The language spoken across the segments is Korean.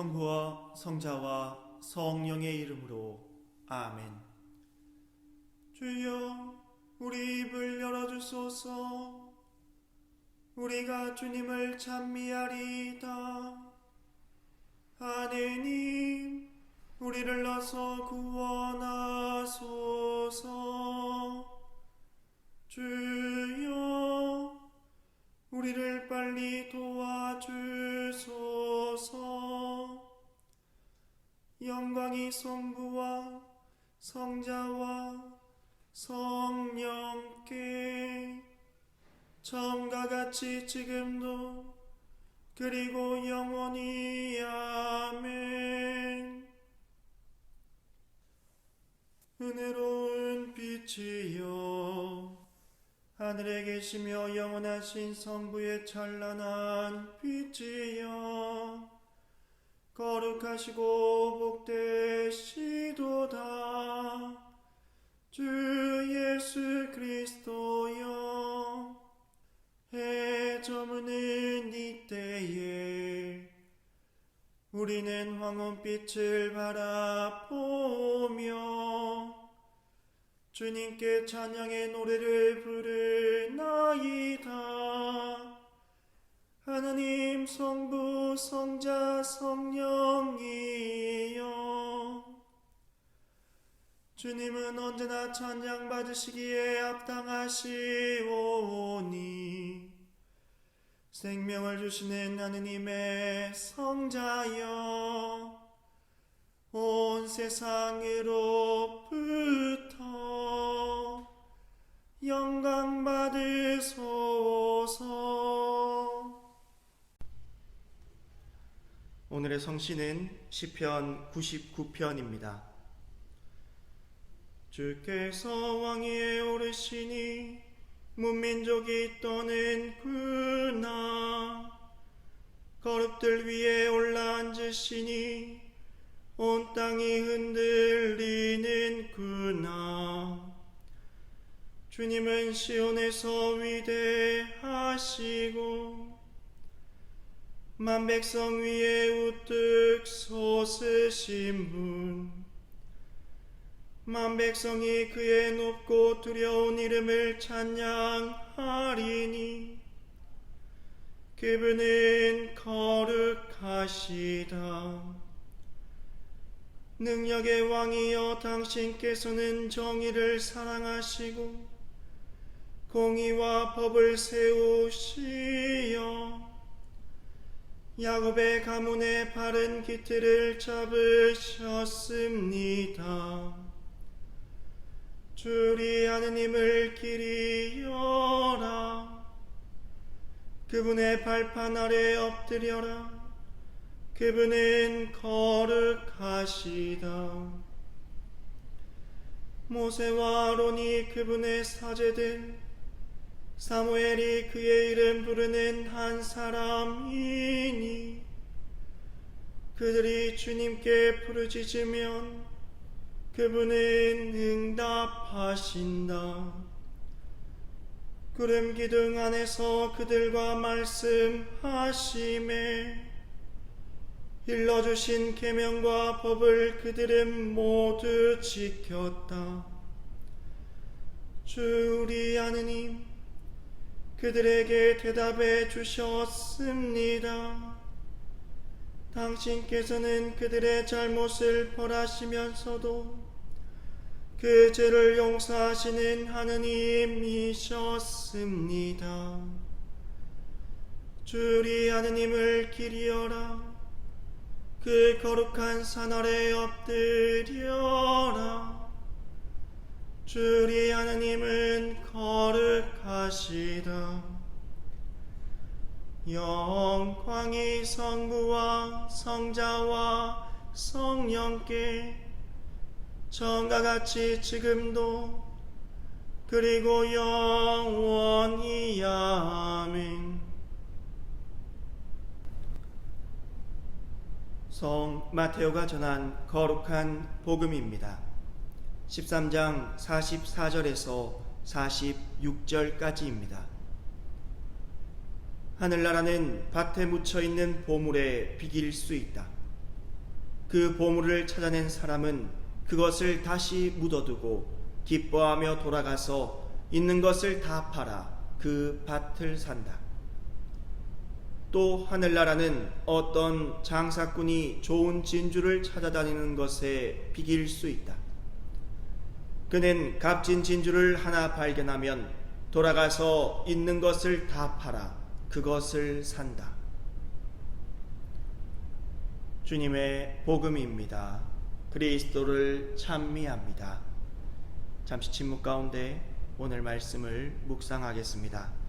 성부와 성자와 성령의 이름으로 아멘. 주여, 우리 입을 열어주소서. 우리가 주님을 찬미하리이다. 하느님, 우리를 나서 구원하소서. 성부와 성자와 성령께 처음과 같이 지금도 그리고 영원히 아멘. 은혜로운 빛이여 하늘에 계시며 영원하신 성부의 찬란한 빛이여 거룩하시고 복되시도다 주 예수 그리스도여 해 저무는 이때에 우리는 황혼빛을 바라보며 주님께 찬양의 노래를 부르나이다. 하나님 성부 성자 성령이여 주님은 언제나 찬양 받으시기에 합당하시오니 생명을 주시는 하느님의 성자여 온 세상으로부터 영광 받으소서. 오늘의 성시는 시편 99편입니다. 주께서 왕위에 오르시니 문민족이 떠는구나 거룩들 위에 올라앉으시니 온 땅이 흔들리는구나 주님은 시온에서 위대하시고 만 백성 위에 우뚝 솟으신 분, 만 백성이 그의 높고 두려운 이름을 찬양하리니, 그분은 거룩하시다. 능력의 왕이여 당신께서는 정의를 사랑하시고, 공의와 법을 세우시어, 야곱의 가문의 바른 기틀을 잡으셨습니다. 주리 하느님을 열라. 그분의 발판 아래 엎드려라. 그분은 거룩하시다. 모세와 아론이 그분의 사제들, 사무엘이 그의 이름 부르는 한 사람이니 그들이 주님께 부르짖으면 그분은 응답하신다. 구름 기둥 안에서 그들과 말씀하심에 일러주신 계명과 법을 그들은 모두 지켰다. 주 우리 하느님 그들에게 대답해 주셨습니다. 당신께서는 그들의 잘못을 벌하시면서도 그 죄를 용서하시는 하느님이셨습니다. 주리 하느님을 기리어라. 그 거룩한 산 아래 엎드려라. 주리 하느님은 거룩하시다. 영광이 성부와 성자와 성령께 전과 같이 지금도 그리고 영원히 아멘. 성 마테오가 전한 거룩한 복음입니다. 13장 44절에서 46절까지입니다. 하늘나라는 밭에 묻혀 있는 보물에 비길 수 있다. 그 보물을 찾아낸 사람은 그것을 다시 묻어두고 기뻐하며 돌아가서 있는 것을 다 팔아 그 밭을 산다. 또 하늘나라는 어떤 장사꾼이 좋은 진주를 찾아다니는 것에 비길 수 있다. 그는 값진 진주를 하나 발견하면 돌아가서 있는 것을 다 팔아 그것을 산다. 주님의 복음입니다. 그리스도를 찬미합니다. 잠시 침묵 가운데 오늘 말씀을 묵상하겠습니다.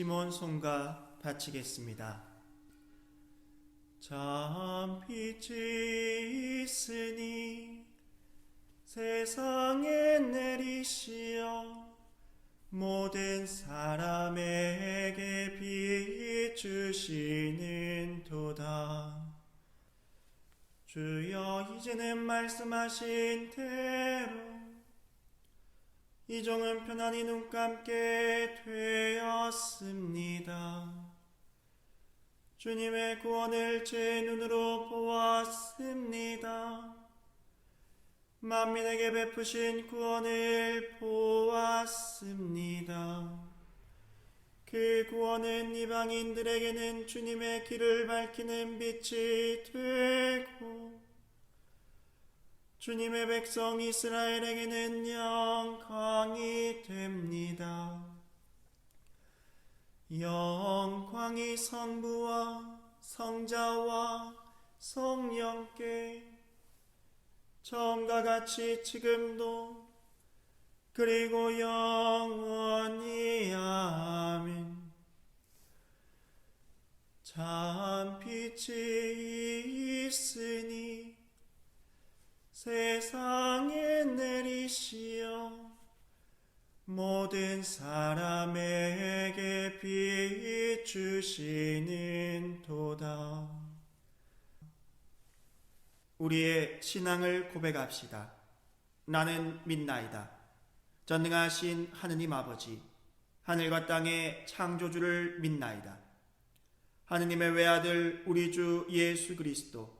시몬 손가 바치겠습니다. 참 빛이 있으니 세상에 내리시어 모든 사람에게 비추시는 도다. 주여 이제는 말씀하신 대로 이종은 편안히 눈 감게 되었습니다. 주님의 구원을 제 눈으로 보았습니다. 만민에게 베푸신 구원을 보았습니다. 그 구원은 이방인들에게는 주님의 길을 밝히는 빛이 되고 주님의 백성 이스라엘에게는 영광이 됩니다. 영광이 성부와 성자와 성령께 처음과 같이 지금도 그리고 영원히 아멘. 참 빛이 있으니 세상에 내리시어 모든 사람에게 비추시는 도다. 우리의 신앙을 고백합시다. 나는 믿나이다. 전능하신 하느님 아버지, 하늘과 땅의 창조주를 믿나이다. 하느님의 외아들 우리 주 예수 그리스도,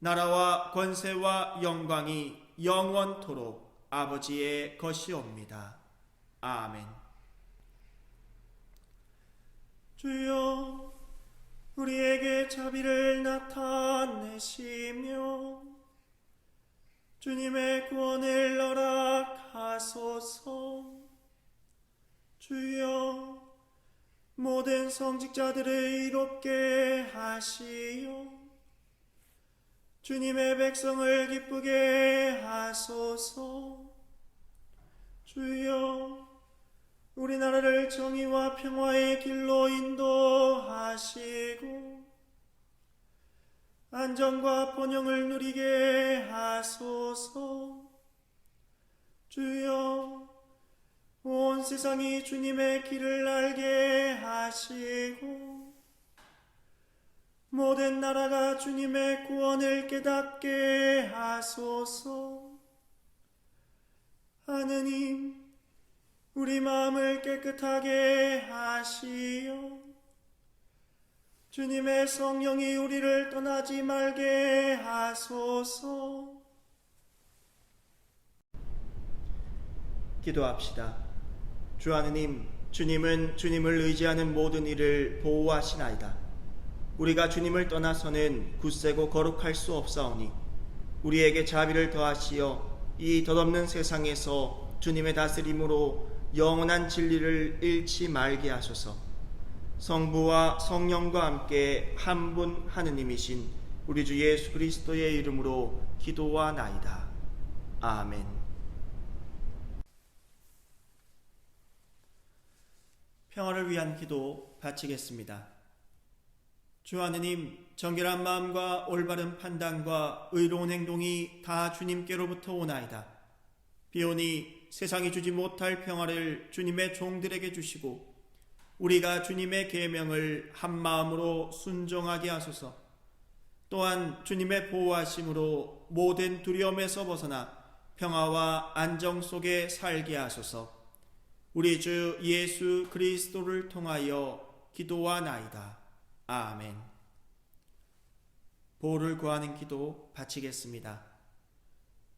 나라와 권세와 영광이 영원토록 아버지의 것이옵니다. 아멘. 주여, 우리에게 자비를 나타내시며 주님의 구원을 허락하소서. 주여, 모든 성직자들을 이롭게 하시오. 주님의 백성을 기쁘게 하소서. 주여, 우리나라를 정의와 평화의 길로 인도하시고, 안정과 번영을 누리게 하소서. 주여, 온 세상이 주님의 길을 알게 하시고, 모든 나라가 주님의 구원을 깨닫게 하소서. 하느님, 우리 마음을 깨끗하게 하시어. 주님의 성령이 우리를 떠나지 말게 하소서. 기도합시다. 주 하느님, 주님은 주님을 의지하는 모든 일을 보호하시나이다. 우리가 주님을 떠나서는 굳세고 거룩할 수 없사오니 우리에게 자비를 더하시어 이 덧없는 세상에서 주님의 다스림으로 영원한 진리를 잃지 말게 하소서. 성부와 성령과 함께 한 분 하느님이신 우리 주 예수 그리스도의 이름으로 기도하나이다. 아멘. 평화를 위한 기도 바치겠습니다. 주 하느님, 정결한 마음과 올바른 판단과 의로운 행동이 다 주님께로부터 오나이다. 비오니 세상이 주지 못할 평화를 주님의 종들에게 주시고 우리가 주님의 계명을 한 마음으로 순종하게 하소서. 또한 주님의 보호하심으로 모든 두려움에서 벗어나 평화와 안정 속에 살게 하소서. 우리 주 예수 그리스도를 통하여 기도하나이다. 아멘. 보호를 구하는 기도 바치겠습니다.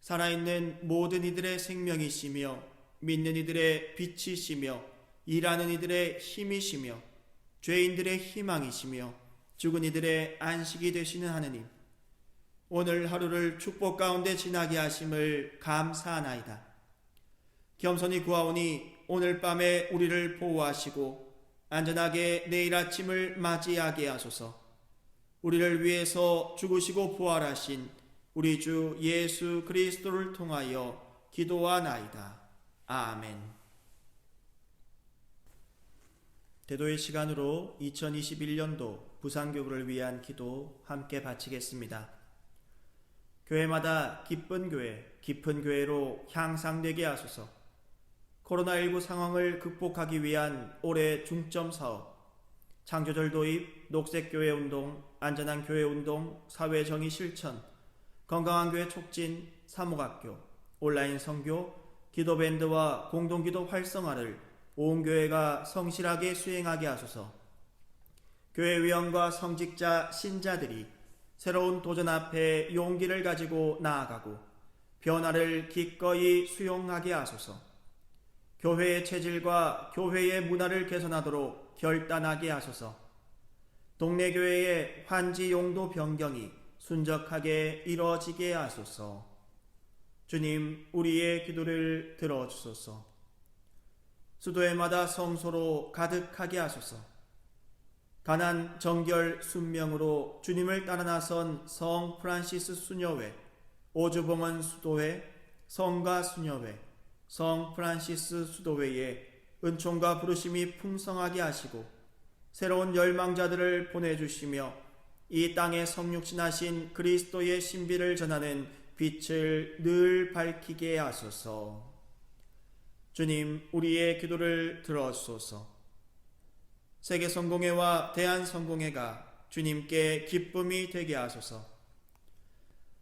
살아있는 모든 이들의 생명이시며 믿는 이들의 빛이시며 일하는 이들의 힘이시며 죄인들의 희망이시며 죽은 이들의 안식이 되시는 하느님. 오늘 하루를 축복 가운데 지나게 하심을 감사하나이다. 겸손히 구하오니 오늘 밤에 우리를 보호하시고 안전하게 내일 아침을 맞이하게 하소서. 우리를 위해서 죽으시고 부활하신 우리 주 예수 그리스도를 통하여 기도하나이다. 아멘. 대도의 시간으로 2021년도 부산교구를 위한 기도 함께 바치겠습니다. 교회마다 기쁜 교회, 깊은 교회로 향상되게 하소서. 코로나19 상황을 극복하기 위한 올해 중점 사업, 창조절 도입, 녹색교회 운동, 안전한 교회 운동, 사회정의 실천, 건강한 교회 촉진, 사목학교, 온라인 선교, 기도밴드와 공동기도 활성화를 온 교회가 성실하게 수행하게 하소서. 교회 위원과 성직자, 신자들이 새로운 도전 앞에 용기를 가지고 나아가고 변화를 기꺼이 수용하게 하소서. 교회의 체질과 교회의 문화를 개선하도록 결단하게 하소서. 동네 교회의 환지 용도 변경이 순적하게 이루어지게 하소서. 주님, 우리의 기도를 들어주소서. 수도회마다 성소로 가득하게 하소서. 가난 정결 순명으로 주님을 따라 나선 성 프란시스 수녀회, 오주봉원 수도회, 성가 수녀회, 성 프란시스 수도회에 은총과 부르심이 풍성하게 하시고 새로운 열망자들을 보내주시며 이 땅에 성육신하신 그리스도의 신비를 전하는 빛을 늘 밝히게 하소서. 주님, 우리의 기도를 들어소서. 세계 성공회와 대한 성공회가 주님께 기쁨이 되게 하소서.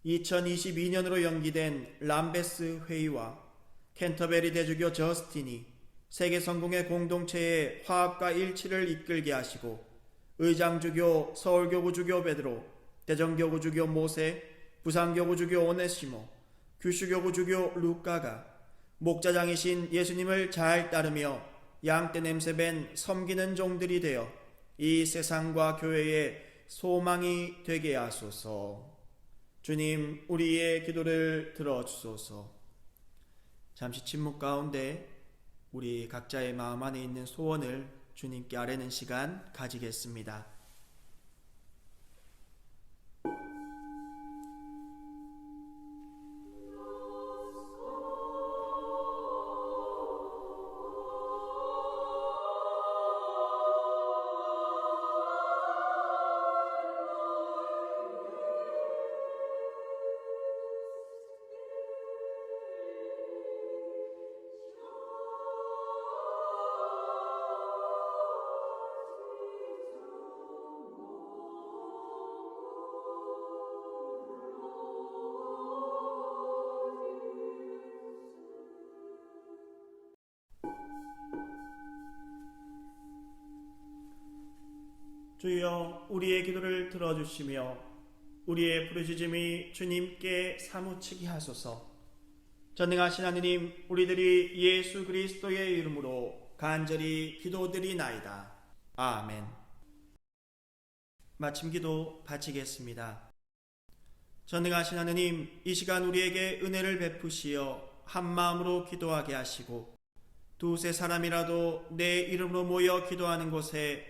2022년으로 연기된 람베스 회의와 캔터베리 대주교 저스틴이 세계 성공회 공동체의 화합과 일치를 이끌게 하시고 의장주교 서울교구주교 베드로 대전교구주교 모세 부산교구주교 오네시모 규슈교구주교 루카가 목자장이신 예수님을 잘 따르며 양떼 냄새 밴 섬기는 종들이 되어 이 세상과 교회의 소망이 되게 하소서. 주님, 우리의 기도를 들어주소서. 잠시 침묵 가운데 우리 각자의 마음 안에 있는 소원을 주님께 아뢰는 시간 가지겠습니다. 주여 우리의 기도를 들어주시며 우리의 부르짖음이 주님께 사무치게 하소서. 전능하신 하느님, 우리들이 예수 그리스도의 이름으로 간절히 기도드리나이다. 아멘. 마침 기도 바치겠습니다. 전능하신 하느님, 이 시간 우리에게 은혜를 베푸시어 한 마음으로 기도하게 하시고 두세 사람이라도 내 이름으로 모여 기도하는 곳에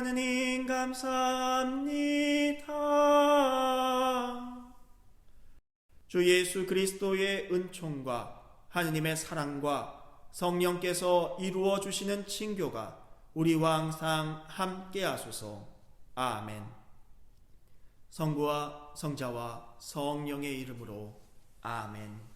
하느님 감사합니다. 주 예수 그리스도의 은총과 하느님의 사랑과 성령께서 이루어 주시는 친교가 우리와 항상 함께 하소서. 아멘. 성부와 성자와 성령의 이름으로 아멘.